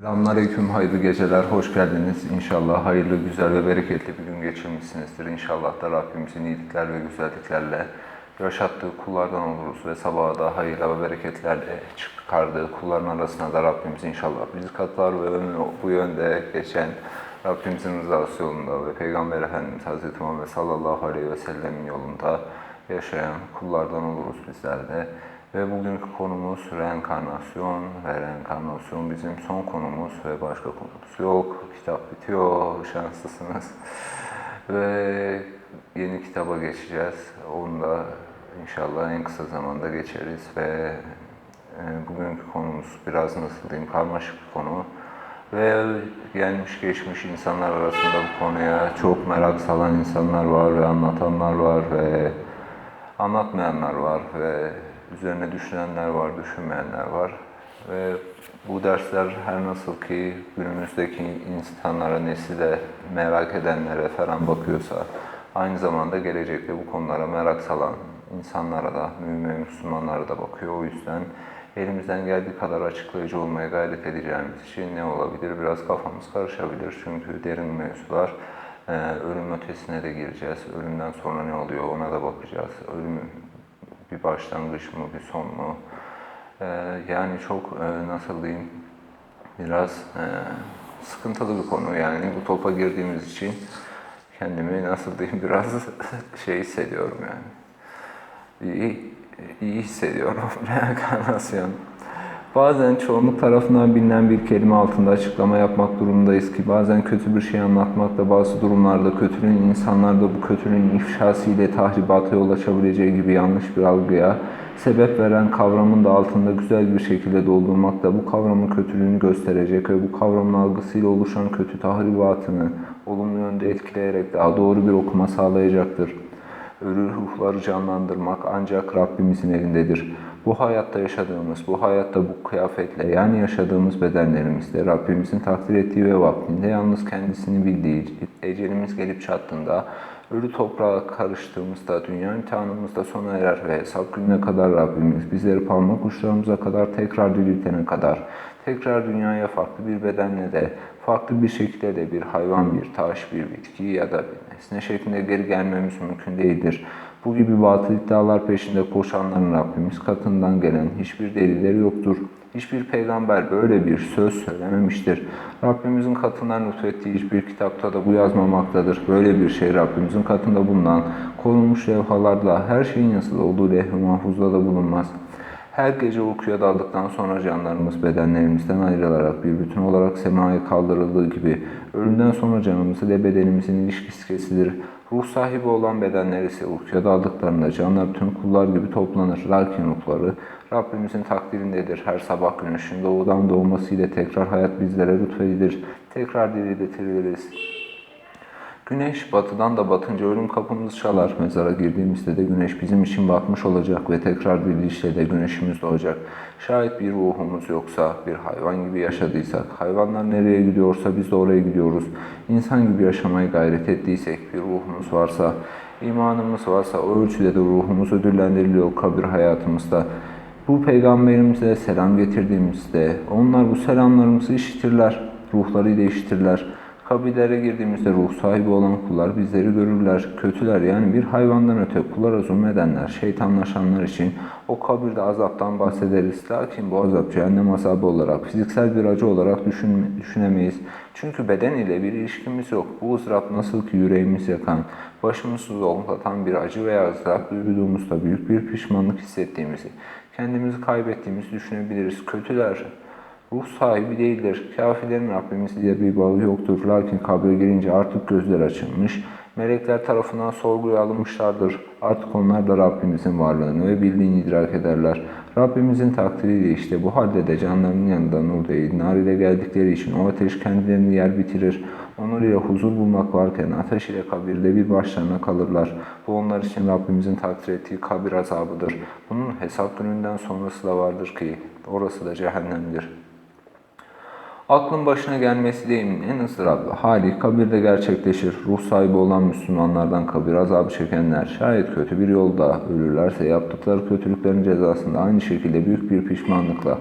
Selamünaleyküm, hayırlı geceler, hoş geldiniz. İnşallah hayırlı, güzel ve bereketli bir gün geçirmişsinizdir. İnşallah da Rabbimizin iyilikler ve güzelliklerle yaşattığı kullardan oluruz ve sabaha da hayırla ve bereketlerle çıkardığı kulların arasına da Rabbimiz inşallah bizi katlar ve bu yönde geçen Rabbimizin rızası yolunda ve Peygamber Efendimiz Hazreti Muhammed sallallahu aleyhi ve sellemin yolunda yaşayan kullardan oluruz bizler de. Ve bugünkü konumuz reenkarnasyon ve reenkarnasyon bizim son konumuz ve başka konumuz yok. Kitap bitiyor, şanslısınız. ve yeni kitaba geçeceğiz. Onu da inşallah en kısa zamanda geçeriz ve e, bugünkü konumuz biraz nasıl diyeyim karmaşık bir konu. Ve gelmiş geçmiş insanlar arasında bu konuya çok merak salan insanlar var ve anlatanlar var ve anlatmayanlar var ve üzerine düşünenler var, düşünmeyenler var. Ve bu dersler her nasıl ki günümüzdeki insanlara, nesile, merak edenlere falan bakıyorsa, aynı zamanda gelecekte bu konulara merak salan insanlara da, mümin Müslümanlara da bakıyor. O yüzden elimizden geldiği kadar açıklayıcı olmaya gayret edeceğimiz için ne olabilir? Biraz kafamız karışabilir çünkü derin mevzular. Ee, ölüm ötesine de gireceğiz. Ölümden sonra ne oluyor ona da bakacağız. Ölüm bir başlangıç mı, bir son mu? Ee, yani çok e, nasıl diyeyim, biraz e, sıkıntılı bir konu. Yani bu topa girdiğimiz için kendimi nasıl diyeyim biraz şey hissediyorum yani. İyi, iyi hissediyorum reenkarnasyon. Bazen çoğunluk tarafından bilinen bir kelime altında açıklama yapmak durumundayız ki bazen kötü bir şey anlatmakta bazı durumlarda kötülüğün insanlarda bu kötülüğün ifşası ile tahribata yol açabileceği gibi yanlış bir algıya sebep veren kavramın da altında güzel bir şekilde doldurmakta bu kavramın kötülüğünü gösterecek ve bu kavramın algısıyla oluşan kötü tahribatını olumlu yönde etkileyerek daha doğru bir okuma sağlayacaktır. Ölü ruhları canlandırmak ancak Rabbimizin elindedir. Bu hayatta yaşadığımız, bu hayatta bu kıyafetle yani yaşadığımız bedenlerimizde Rabbimizin takdir ettiği ve vaktinde yalnız kendisini bildiği, ecelimiz gelip çattığında, ölü toprağa karıştığımızda, dünya imtihanımızda sona erer ve hesap gününe kadar Rabbimiz bizleri parmak uçlarımıza kadar tekrar diriltene kadar, tekrar dünyaya farklı bir bedenle de, farklı bir şekilde de bir hayvan, bir taş, bir bitki ya da bir nesne şeklinde geri gelmemiz mümkün değildir. Bu gibi batıl iddialar peşinde koşanların Rabbimiz katından gelen hiçbir delilleri yoktur. Hiçbir peygamber böyle bir söz söylememiştir. Rabbimizin katından lütfettiği hiçbir kitapta da bu yazmamaktadır. Böyle bir şey Rabbimizin katında bulunan korunmuş levhalarla her şeyin yazılı olduğu levh-i mahfuzda da bulunmaz. Her gece uykuya daldıktan sonra canlarımız bedenlerimizden ayrılarak bir bütün olarak semaya kaldırıldığı gibi ölümden sonra canımız ile bedenimizin ilişkisi kesilir. Ruh sahibi olan bedenler ise uykuya daldıklarında canlar tüm kullar gibi toplanır. Lakin ruhları Rabbimizin takdirindedir. Her sabah güneşin doğudan doğması ile tekrar hayat bizlere lütfedilir. Tekrar diriltiliriz. Güneş batıdan da batınca ölüm kapımızı çalar. Mezara girdiğimizde de güneş bizim için batmış olacak ve tekrar dirilişle de güneşimiz doğacak. Şayet bir ruhumuz yoksa, bir hayvan gibi yaşadıysak, hayvanlar nereye gidiyorsa biz de oraya gidiyoruz. İnsan gibi yaşamaya gayret ettiysek, bir ruhumuz varsa, imanımız varsa o ölçüde de ruhumuz ödüllendiriliyor kabir hayatımızda. Bu peygamberimize selam getirdiğimizde onlar bu selamlarımızı işitirler, ruhlarıyla işitirler. Kabirlere girdiğimizde ruh sahibi olan kullar bizleri görürler. Kötüler yani bir hayvandan öte kullara zulmedenler, şeytanlaşanlar için o kabirde azaptan bahsederiz. Lakin bu azap cehennem azabı olarak, fiziksel bir acı olarak düşün, düşünemeyiz. Çünkü beden ile bir ilişkimiz yok. Bu ızdırap nasıl ki yüreğimiz yakan, başımızı zonkatan bir acı veya ızdırap duyduğumuzda büyük bir pişmanlık hissettiğimizi, kendimizi kaybettiğimizi düşünebiliriz. Kötüler Ruh sahibi değildir. Kafirlerin Rabbimiz ile bir bağı yoktur. Lakin kabre girince artık gözler açılmış. Melekler tarafından sorguya alınmışlardır. Artık onlar da Rabbimizin varlığını ve bildiğini idrak ederler. Rabbimizin takdiriyle işte bu halde de canlarının yanında nur değil, nar ile geldikleri için o ateş kendilerini yer bitirir. Onur ile huzur bulmak varken ateş ile kabirde bir başlarına kalırlar. Bu onlar için Rabbimizin takdir ettiği kabir azabıdır. Bunun hesap gününden sonrası da vardır ki orası da cehennemdir. Aklın başına gelmesi deyimin en ızdıraplı hali kabirde gerçekleşir. Ruh sahibi olan Müslümanlardan kabir azabı çekenler şayet kötü bir yolda ölürlerse yaptıkları kötülüklerin cezasında aynı şekilde büyük bir pişmanlıkla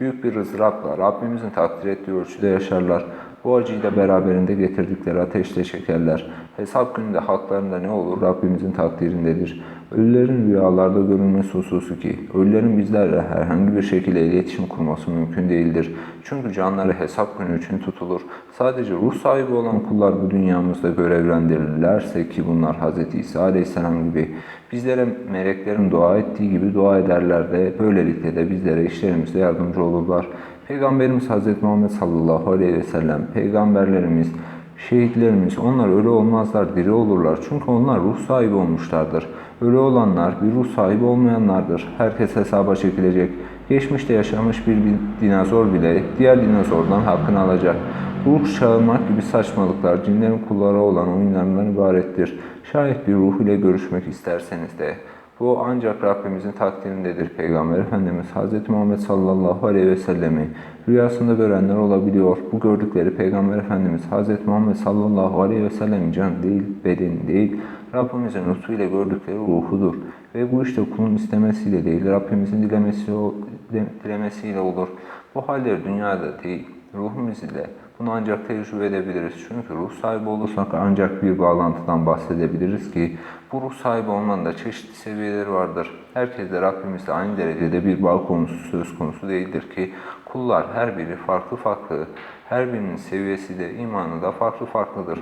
büyük bir ızdırapla Rabbimizin takdir ettiği ölçüde yaşarlar. Bu acıyı da beraberinde getirdikleri ateşle çekerler. Hesap gününde haklarında ne olur Rabbimizin takdirindedir. Ölülerin rüyalarda görülmesi hususu ki, ölülerin bizlerle herhangi bir şekilde iletişim kurması mümkün değildir. Çünkü canları hesap günü için tutulur. Sadece ruh sahibi olan kullar bu dünyamızda görevlendirilirlerse ki bunlar Hz. İsa Aleyhisselam gibi bizlere meleklerin dua ettiği gibi dua ederler de böylelikle de bizlere işlerimizde yardımcı olurlar. Peygamberimiz Hz. Muhammed sallallahu aleyhi ve sellem, peygamberlerimiz, şehitlerimiz onlar ölü olmazlar, diri olurlar. Çünkü onlar ruh sahibi olmuşlardır. Ölü olanlar bir ruh sahibi olmayanlardır. Herkes hesaba çekilecek. Geçmişte yaşamış bir dinozor bile diğer dinozordan hakkını alacak. Ruh çağırmak gibi saçmalıklar cinlerin kulları olan oyunlarından ibarettir. Şayet bir ruh ile görüşmek isterseniz de bu ancak Rabbimizin takdirindedir. Peygamber Efendimiz Hz. Muhammed sallallahu aleyhi ve sellemi rüyasında görenler olabiliyor. Bu gördükleri Peygamber Efendimiz Hz. Muhammed sallallahu aleyhi ve sellem can değil, beden değil, Rabbimizin lütfuyla gördükleri ruhudur. Ve bu işte kulun istemesiyle değil, Rabbimizin dilemesi, dilemesiyle olur. Bu haller dünyada değil, ruhumuz ile bunu ancak tecrübe edebiliriz. Çünkü ruh sahibi olursak ancak bir bağlantıdan bahsedebiliriz ki bu ruh sahibi olmanın da çeşitli seviyeleri vardır. Herkes de Rabbimizle aynı derecede bir bağ konusu söz konusu değildir ki kullar her biri farklı farklı, her birinin seviyesi de imanı da farklı farklıdır.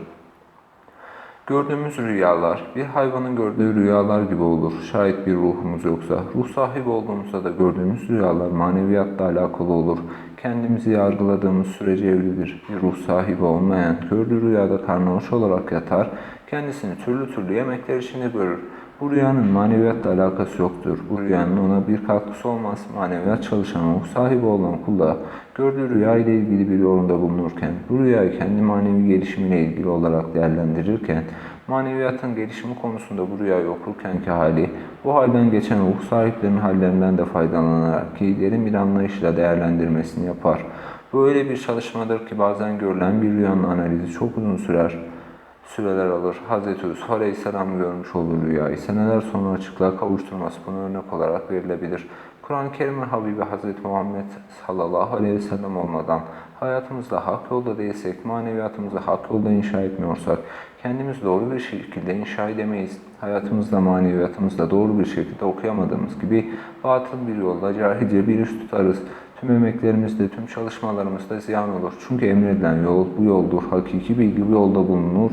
Gördüğümüz rüyalar bir hayvanın gördüğü rüyalar gibi olur. Şayet bir ruhumuz yoksa, ruh sahibi olduğumuzda da gördüğümüz rüyalar maneviyatla alakalı olur. Kendimizi yargıladığımız sürece evlidir. Bir ruh sahibi olmayan, gördüğü rüyada karnı olarak yatar, kendisini türlü türlü yemekler içinde görür. Bu rüyanın maneviyatla alakası yoktur. Bu rüyanın ona bir katkısı olmaz. Maneviyat çalışan ruh sahibi olan kula gördüğü rüya ile ilgili bir yorumda bulunurken, bu rüyayı kendi manevi gelişimiyle ilgili olarak değerlendirirken, maneviyatın gelişimi konusunda bu rüyayı okurkenki hali, bu halden geçen ruh sahiplerinin hallerinden de faydalanarak ki derin bir anlayışla değerlendirmesini yapar. Bu öyle bir çalışmadır ki bazen görülen bir rüyanın analizi çok uzun sürer süreler alır. Hz. Yusuf Aleyhisselam görmüş olduğu rüyayı seneler sonra açıklığa kavuşturması buna örnek olarak verilebilir. Kur'an-ı Kerim'in Habibi Hz. Muhammed sallallahu aleyhi ve sellem olmadan hayatımızda hak yolda değilsek, maneviyatımızı hak yolda inşa etmiyorsak, kendimiz doğru bir şekilde inşa edemeyiz. Hayatımızda, maneviyatımızda doğru bir şekilde okuyamadığımız gibi batıl bir yolda cahilce bir iş tutarız. Tüm emeklerimizde, tüm çalışmalarımızda ziyan olur. Çünkü emredilen yol bu yoldur. Hakiki bilgi bu yolda bulunur.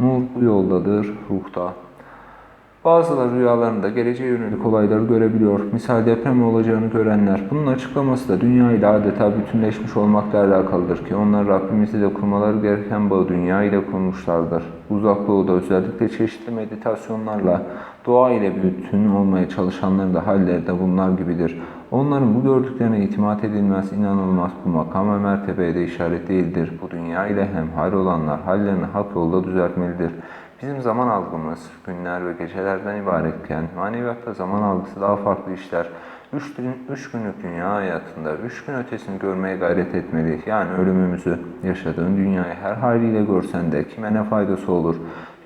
Nur bu yoldadır, ruhta. Bazıları rüyalarında geleceğe yönelik olayları görebiliyor. Misal deprem olacağını görenler. Bunun açıklaması da dünya ile adeta bütünleşmiş olmakla alakalıdır ki onlar Rabbimizle de kurmaları gereken bağı dünya ile kurmuşlardır. Uzak doğuda özellikle çeşitli meditasyonlarla doğa ile bütün olmaya çalışanların da halleri de bunlar gibidir. Onların bu gördüklerine itimat edilmez, inanılmaz bu makam ve mertebeye de işaret değildir. Bu dünya ile hemhal olanlar hallerini hak yolda düzeltmelidir. Bizim zaman algımız günler ve gecelerden ibaretken maneviyatta zaman algısı daha farklı işler. Üç, gün, üç günlük dünya hayatında üç gün ötesini görmeye gayret etmeli. Yani ölümümüzü yaşadığın dünyayı her haliyle görsen de kime ne faydası olur?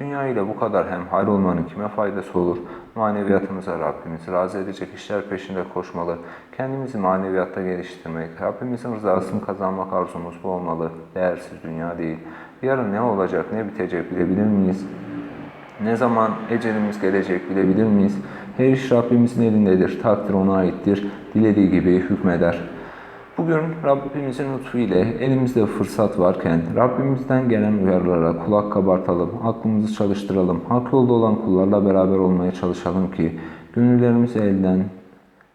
Dünya ile bu kadar hemhal olmanın kime faydası olur? Maneviyatımıza Rabbimizi razı edecek işler peşinde koşmalı. Kendimizi maneviyatta geliştirmek, Rabbimizin rızasını kazanmak arzumuz bu olmalı. Değersiz dünya değil. Yarın ne olacak, ne bitecek bilebilir miyiz? Ne zaman ecelimiz gelecek bilebilir miyiz? Her iş Rabbimizin elindedir. Takdir ona aittir. Dilediği gibi hükmeder. Bugün Rabbimizin lütfu ile elimizde fırsat varken Rabbimizden gelen uyarılara kulak kabartalım, aklımızı çalıştıralım, hak yolda olan kullarla beraber olmaya çalışalım ki gönüllerimizi elden,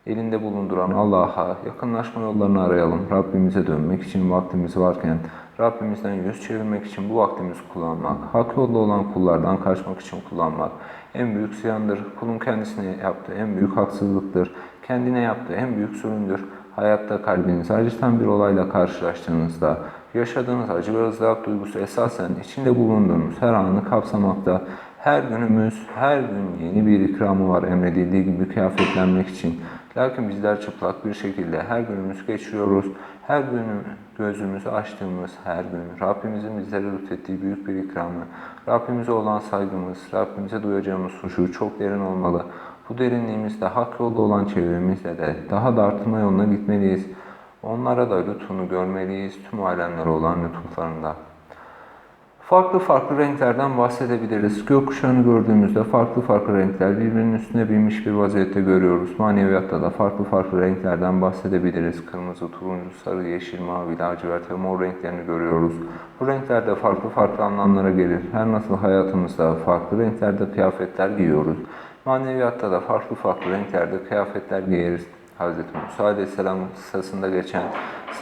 elinde bulunduran Allah'a yakınlaşma yollarını arayalım. Rabbimize dönmek için vaktimiz varken Rabbimizden yüz çevirmek için bu vaktimizi kullanmak, hak yolda olan kullardan kaçmak için kullanmak en büyük ziyandır. Kulun kendisine yaptığı en büyük haksızlıktır. Kendine yaptığı en büyük zulümdür. Hayatta kalbinizi acıtan bir olayla karşılaştığınızda yaşadığınız acı ve ızdırap duygusu esasen içinde bulunduğunuz her anı kapsamakta. Her günümüz, her gün yeni bir ikramı var emredildiği gibi kıyafetlenmek için. Lakin bizler çıplak bir şekilde her günümüzü geçiriyoruz. Her gün gözümüzü açtığımız her gün Rabbimizin bizlere lütfettiği büyük bir ikramı, Rabbimize olan saygımız, Rabbimize duyacağımız huşu çok derin olmalı. Bu derinliğimizde hak yolda olan çevremizle de daha da artırma yoluna gitmeliyiz. Onlara da lütfunu görmeliyiz tüm alemlere olan lütuflarında. Farklı farklı renklerden bahsedebiliriz. Gökkuşağını gördüğümüzde farklı farklı renkler birbirinin üstüne binmiş bir vaziyette görüyoruz. Maneviyatta da farklı farklı renklerden bahsedebiliriz. Kırmızı, turuncu, sarı, yeşil, mavi, lacivert ve mor renklerini görüyoruz. Bu renkler de farklı farklı anlamlara gelir. Her nasıl hayatımızda farklı renklerde kıyafetler giyiyoruz. Maneviyatta da farklı farklı renklerde kıyafetler giyeriz. Hz. Musa Aleyhisselam'ın kıssasında geçen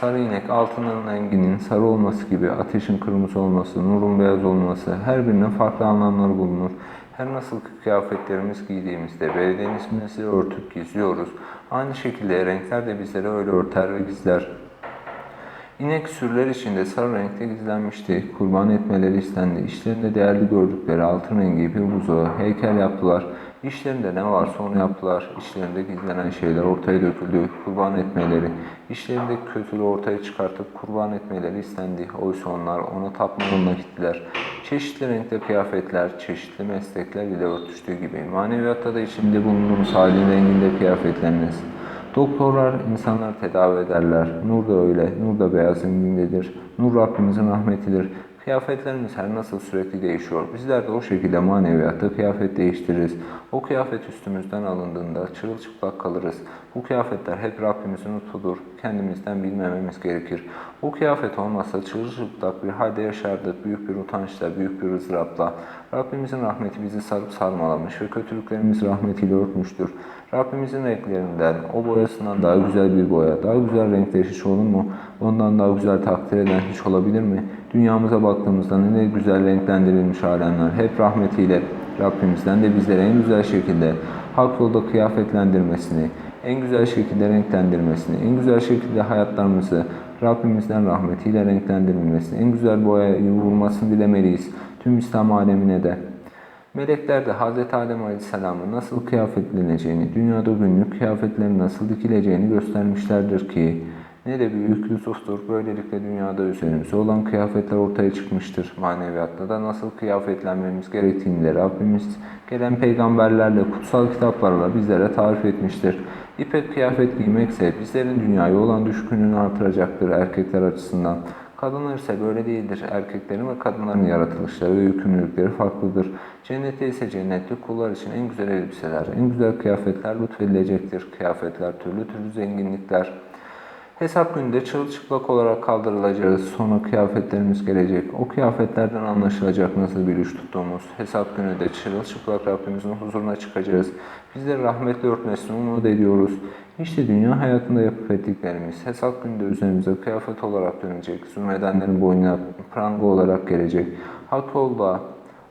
sarı inek altının renginin sarı olması gibi ateşin kırmızı olması, nurun beyaz olması her birinin farklı anlamları bulunur. Her nasıl kıyafetlerimiz giydiğimizde beden ismimizi örtüp gizliyoruz. Aynı şekilde renkler de bizleri öyle örter ve gizler. İnek sürüler içinde sarı renkte gizlenmişti. Kurban etmeleri istendi. İşlerinde değerli gördükleri altın rengi bir buzağı heykel yaptılar. İşlerinde ne varsa onu yaptılar. İşlerinde gizlenen şeyler ortaya döküldü. Kurban etmeleri. İşlerindeki kötülüğü ortaya çıkartıp kurban etmeleri istendi. Oysa onlar ona tapma gittiler. Çeşitli renkte kıyafetler, çeşitli meslekler ile örtüştüğü gibi maneviyatta da içinde bulunduğumuz halin renginde kıyafetleriniz. Doktorlar insanları tedavi ederler. Nur da öyle. Nur da beyaz rengindedir. Nur Rabbimizin rahmetidir. Kıyafetlerimiz her nasıl sürekli değişiyor. Bizler de o şekilde maneviyatta kıyafet değiştiririz. O kıyafet üstümüzden alındığında çırılçıplak kalırız. Bu kıyafetler hep Rabbimizin lütfudur. Kendimizden bilmememiz gerekir. Bu kıyafet olmasa çırılçıplak bir halde yaşardık. Büyük bir utançla, büyük bir ızdırapla. Rabbimizin rahmeti bizi sarıp sarmalamış ve kötülüklerimiz rahmetiyle örtmüştür. Rabbimizin renklerinden, o boyasından daha güzel bir boya, daha güzel renkler hiç olur mu? Ondan daha güzel takdir eden hiç olabilir mi? Dünyamıza baktığımızda ne güzel renklendirilmiş alemler. Hep rahmetiyle Rabbimizden de bizlere en güzel şekilde hak yolda kıyafetlendirmesini, en güzel şekilde renklendirmesini, en güzel şekilde hayatlarımızı Rabbimizden rahmetiyle renklendirilmesini, en güzel boyayı vurmasını dilemeliyiz. Tüm İslam alemine de. Melekler de Hz. Adem Aleyhisselam'ın nasıl kıyafetleneceğini, dünyada günlük kıyafetlerin nasıl dikileceğini göstermişlerdir ki, ne de büyük lütuftur. Böylelikle dünyada üzerimize olan kıyafetler ortaya çıkmıştır. Maneviyatta da nasıl kıyafetlenmemiz gerektiğini Rabbimiz gelen peygamberlerle, kutsal kitaplarla bizlere tarif etmiştir. İpek kıyafet giymekse bizlerin dünyaya olan düşkünlüğünü artıracaktır erkekler açısından. Kadınlar ise böyle değildir. Erkeklerin ve kadınların yaratılışları ve yükümlülükleri farklıdır. Cennette ise cennetlik kullar için en güzel elbiseler, en güzel kıyafetler lütfedilecektir. Kıyafetler türlü türlü zenginlikler. Hesap gününde çırılçıplak olarak kaldırılacağız. Sonra kıyafetlerimiz gelecek. O kıyafetlerden anlaşılacak nasıl bir iş tuttuğumuz. Hesap günü de çırılçıplak Rabbimizin huzuruna çıkacağız. Bizleri rahmetle örtmesini umut ediyoruz. İşte dünya hayatında yapıp ettiklerimiz hesap günde üzerimize kıyafet olarak dönecek. Zulmedenlerin boynuna pranga olarak gelecek. Hak yolda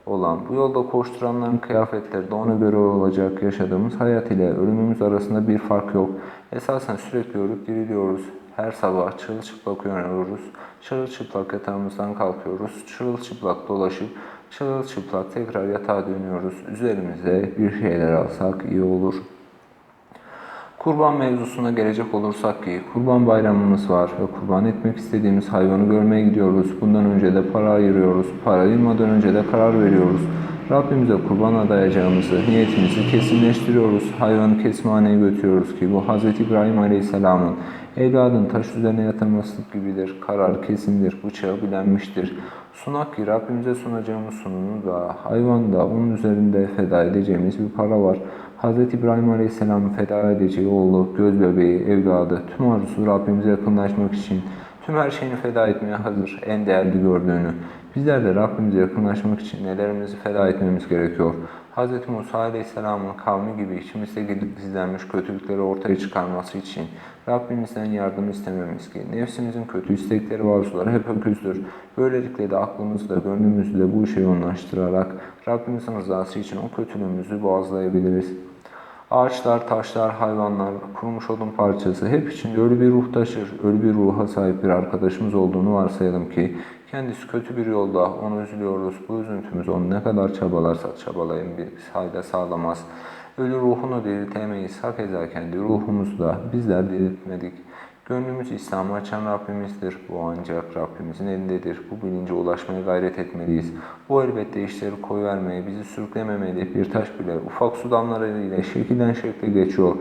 olan, bu yolda koşturanların kıyafetleri de ona göre olacak. Yaşadığımız hayat ile ölümümüz arasında bir fark yok. Esasen sürekli ölüp diriliyoruz. Her sabah çırılçıplak uyanıyoruz. Çırılçıplak yatağımızdan kalkıyoruz. Çırılçıplak dolaşıp çırılçıplak tekrar yatağa dönüyoruz. Üzerimize bir şeyler alsak iyi olur. Kurban mevzusuna gelecek olursak ki kurban bayramımız var ve kurban etmek istediğimiz hayvanı görmeye gidiyoruz. Bundan önce de para ayırıyoruz. Para ayırmadan önce de karar veriyoruz. Rabbimize kurban adayacağımızı, niyetimizi kesinleştiriyoruz. Hayvanı kesimhaneye götürüyoruz ki bu Hz. İbrahim Aleyhisselam'ın evladın taş üzerine yatırması gibidir. Karar kesindir, bıçağı bilenmiştir. Sunak ki Rabbimize sunacağımız sununu da hayvan da onun üzerinde feda edeceğimiz bir para var. Hz. İbrahim Aleyhisselam'ın feda edeceği oğlu, göz bebeği, evladı, tüm arzusu Rabbimize yakınlaşmak için tüm her şeyini feda etmeye hazır, en değerli gördüğünü. Bizler de Rabbimize yakınlaşmak için nelerimizi feda etmemiz gerekiyor. Hz. Musa Aleyhisselam'ın kavmi gibi içimizde gizlenmiş kötülükleri ortaya çıkarması için Rabbimizden yardım istememiz ki nefsimizin kötü istekleri ve arzuları hep öküzdür. Böylelikle de aklımızla, gönlümüzle bu işe yoğunlaştırarak Rabbimizin rızası için o kötülüğümüzü boğazlayabiliriz. Ağaçlar, taşlar, hayvanlar, kurumuş odun parçası hep içinde ölü bir ruh taşır. Ölü bir ruha sahip bir arkadaşımız olduğunu varsayalım ki kendisi kötü bir yolda onu üzülüyoruz. Bu üzüntümüz onu ne kadar çabalarsak çabalayın bir fayda sağlamaz. Ölü ruhunu diriltemeyiz. Hak eder kendi ruhumuzu da bizler diriltmedik. Gönlümüz İslam'ı açan Rabbimizdir. Bu ancak Rabbimizin elindedir. Bu bilince ulaşmaya gayret etmeliyiz. Bu elbette işleri koyvermeye, bizi sürüklememeli. Bir taş bile ufak su damlaları ile şekilden şekle geçiyor.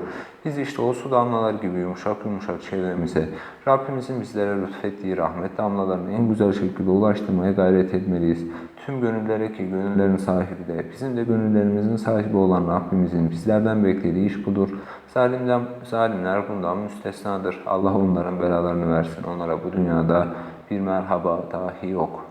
Biz işte o su damlaları gibi yumuşak yumuşak çevremize Rabbimizin bizlere lütfettiği rahmet damlalarını en güzel şekilde ulaştırmaya gayret etmeliyiz. Tüm gönüllere ki gönüllerin sahibi de bizim de gönüllerimizin sahibi olan Rabbimizin bizlerden beklediği iş budur. Zalimden, zalimler bundan müstesnadır. Allah onların belalarını versin. Onlara bu dünyada bir merhaba dahi yok.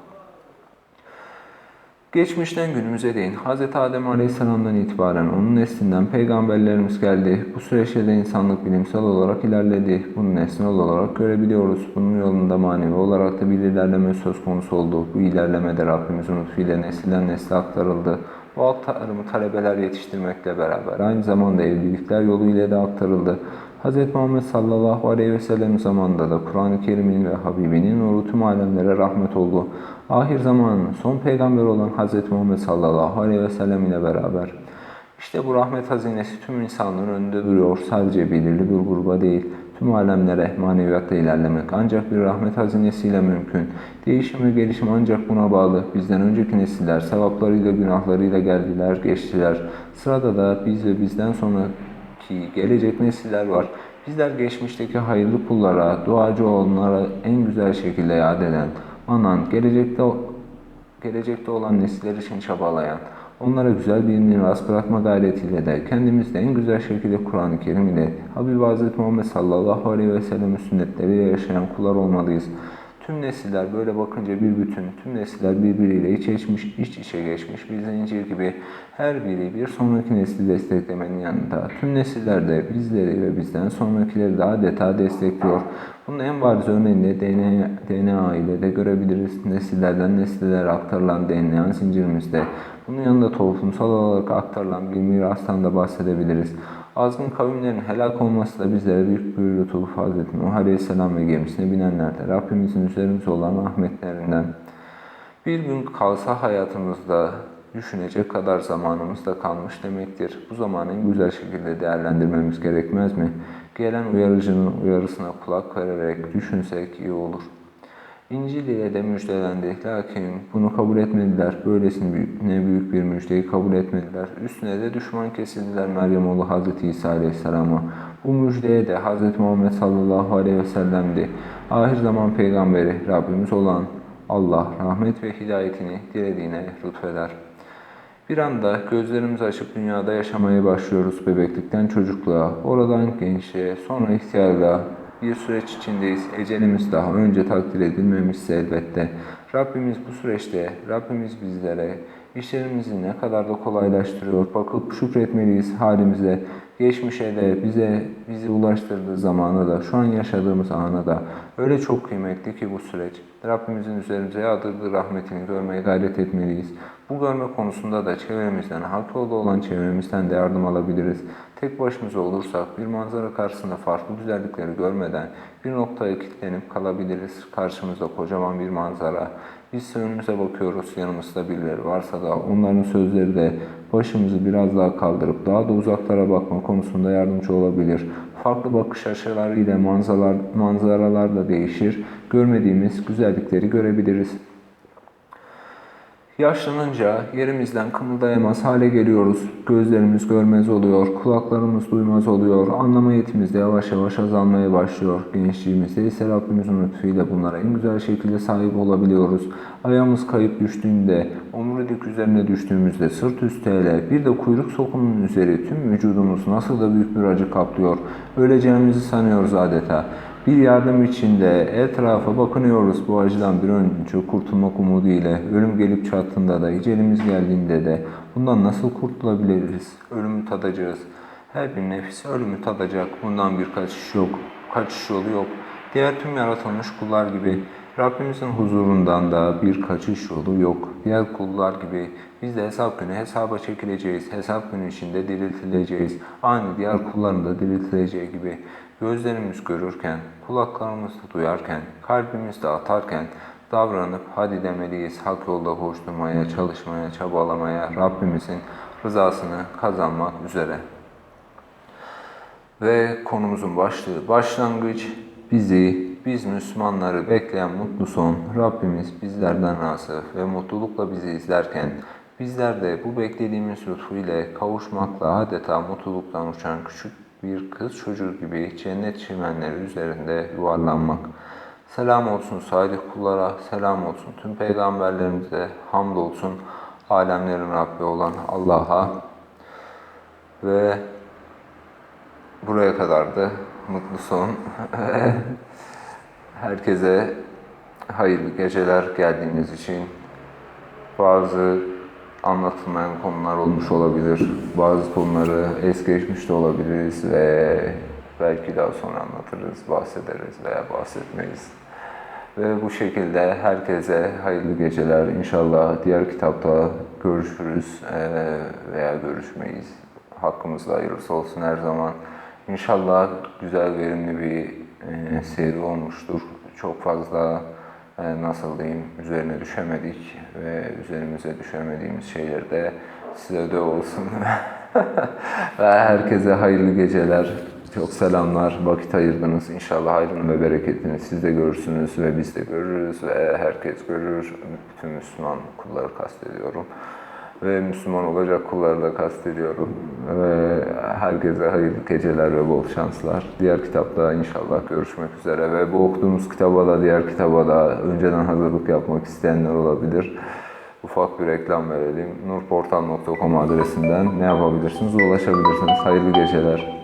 Geçmişten günümüze değin. Hz. Adem Aleyhisselam'dan itibaren onun neslinden peygamberlerimiz geldi. Bu süreçte de insanlık bilimsel olarak ilerledi. Bunu nesnel olarak görebiliyoruz. Bunun yolunda manevi olarak da bir ilerleme söz konusu oldu. Bu ilerlemede Rabbimizin lütfuyla nesilden nesle aktarıldı. Bu aktarımı talebeler yetiştirmekle beraber aynı zamanda evlilikler yoluyla da aktarıldı. Hz. Muhammed sallallahu aleyhi ve sellem zamanında da Kur'an-ı Kerim'in ve Habibinin nuru tüm alemlere rahmet oldu. Ahir zamanın son peygamber olan Hz. Muhammed sallallahu aleyhi ve sellem ile beraber işte bu rahmet hazinesi tüm insanlığın önünde duruyor. Sadece belirli bir gruba değil, tüm alemlere maneviyatta ilerlemek ancak bir rahmet hazinesiyle mümkün. Değişim ve gelişim ancak buna bağlı. Bizden önceki nesiller sevaplarıyla günahlarıyla geldiler, geçtiler. Sırada da biz ve bizden sonraki gelecek nesiller var. Bizler geçmişteki hayırlı kullara, duacı olanlara en güzel şekilde yad eden, anan, gelecekte gelecekte olan nesiller için çabalayan, onlara güzel bir miras bırakma gayretiyle de kendimiz de en güzel şekilde Kur'an-ı Kerim ile Habib Hazreti Muhammed sallallahu aleyhi ve sellem sünnetleriyle yaşayan kullar olmalıyız. Tüm nesiller böyle bakınca bir bütün, tüm nesiller birbiriyle iç geçmiş, iç içe geçmiş bir zincir gibi her biri bir sonraki nesli desteklemenin yanında tüm nesiller de bizleri ve bizden sonrakileri de adeta destekliyor. Bunun en bariz örneğini DNA, DNA ile de görebiliriz. Nesillerden nesillere aktarılan DNA zincirimizde. Bunun yanında toplumsal olarak aktarılan bir mirastan da bahsedebiliriz. Azgın kavimlerin helak olması da bizlere büyük bir lütuf Hazreti Nuh Aleyhisselam ve gemisine binenlerde Rabbimizin üzerimize olan rahmetlerinden. Bir gün kalsa hayatımızda düşünecek kadar zamanımız da kalmış demektir. Bu zamanı güzel şekilde değerlendirmemiz gerekmez mi? Gelen uyarıcının uyarısına kulak vererek düşünsek iyi olur. İncil ile de müjdelendi. Lakin bunu kabul etmediler. Böylesine büyük, ne büyük bir müjdeyi kabul etmediler. Üstüne de düşman kesildiler Meryem oğlu Hazreti İsa Aleyhisselam'a. Bu müjdeye de Hazreti Muhammed sallallahu aleyhi ve sellem'di. Ahir zaman peygamberi Rabbimiz olan Allah rahmet ve hidayetini dilediğine lütfeder. Bir anda gözlerimizi açıp dünyada yaşamaya başlıyoruz bebeklikten çocukluğa, oradan gençliğe, sonra ihtiyarlığa, bir süreç içindeyiz. Ecelimiz daha önce takdir edilmemişse elbette. Rabbimiz bu süreçte, Rabbimiz bizlere işlerimizi ne kadar da kolaylaştırıyor. Bakıp şükretmeliyiz halimize, geçmişe de bize bizi ulaştırdığı zamana da, şu an yaşadığımız ana da öyle çok kıymetli ki bu süreç. Rabbimizin üzerimize yağdırdığı rahmetini görmeye gayret etmeliyiz. Bu görme konusunda da çevremizden, yolda olan çevremizden de yardım alabiliriz. Tek başımıza olursak bir manzara karşısında farklı güzellikleri görmeden bir noktaya kilitlenip kalabiliriz. Karşımızda kocaman bir manzara. Biz önümüze bakıyoruz, yanımızda birileri varsa da onların sözleri de başımızı biraz daha kaldırıp daha da uzaklara bakma konusunda yardımcı olabilir. Farklı bakış açılarıyla manzaralar, manzaralar da değişir. Görmediğimiz güzellikleri görebiliriz. Yaşlanınca yerimizden kımıldayamaz hale geliyoruz. Gözlerimiz görmez oluyor, kulaklarımız duymaz oluyor, anlama yetimiz de yavaş yavaş azalmaya başlıyor. Gençliğimizde ise Rabbimizin lütfuyla bunlara en güzel şekilde sahip olabiliyoruz. Ayağımız kayıp düştüğünde, omurilik üzerine düştüğümüzde sırt üstü ele, bir de kuyruk sokumunun üzeri tüm vücudumuz nasıl da büyük bir acı kaplıyor. Öleceğimizi sanıyoruz adeta. Bir yardım içinde etrafa bakınıyoruz bu acıdan bir önce kurtulmak umudu ile. Ölüm gelip çattığında da, ecelimiz geldiğinde de bundan nasıl kurtulabiliriz? Ölümü tadacağız. Her bir nefis ölümü tadacak. Bundan bir kaçış yok. Kaçış yolu yok. Diğer tüm yaratılmış kullar gibi Rabbimizin huzurundan da bir kaçış yolu yok. Diğer kullar gibi biz de hesap günü hesaba çekileceğiz. Hesap günü içinde diriltileceğiz. Aynı diğer kulların da diriltileceği gibi gözlerimiz görürken, kulaklarımız da duyarken, kalbimiz de atarken davranıp hadi demeliyiz hak yolda koşturmaya, çalışmaya, çabalamaya, Rabbimizin rızasını kazanmak üzere. Ve konumuzun başlığı başlangıç bizi, biz Müslümanları bekleyen mutlu son Rabbimiz bizlerden razı ve mutlulukla bizi izlerken bizler de bu beklediğimiz lütfu ile kavuşmakla adeta mutluluktan uçan küçük bir kız çocuğu gibi cennet çimenleri üzerinde yuvarlanmak. Selam olsun salih kullara, selam olsun tüm peygamberlerimize, hamdolsun alemlerin Rabbi olan Allah'a ve buraya kadardı. Mutlu son. Herkese hayırlı geceler geldiğiniz için. Bazı anlatılmayan konular olmuş olabilir. Bazı konuları es geçmiş de olabiliriz ve belki daha sonra anlatırız, bahsederiz veya bahsetmeyiz. Ve bu şekilde herkese hayırlı geceler. İnşallah diğer kitapta görüşürüz eee, veya görüşmeyiz. Hakkımızda hayırlısı olsun her zaman. İnşallah güzel, verimli bir eee, seri olmuştur. Çok fazla nasıl diyeyim üzerine düşemedik ve üzerimize düşemediğimiz şeyler de size de olsun. ve herkese hayırlı geceler. Çok selamlar, vakit ayırdınız. İnşallah hayrını ve bereketini siz de görürsünüz ve biz de görürüz ve herkes görür. Bütün Müslüman kulları kastediyorum. Ve Müslüman olacak kulları da kastediyorum. Ve herkese hayırlı geceler ve bol şanslar. Diğer kitapta inşallah görüşmek üzere. Ve bu okuduğumuz kitaba da diğer kitaba da önceden hazırlık yapmak isteyenler olabilir. Ufak bir reklam verelim. nurportal.com adresinden ne yapabilirsiniz? Ulaşabilirsiniz. Hayırlı geceler.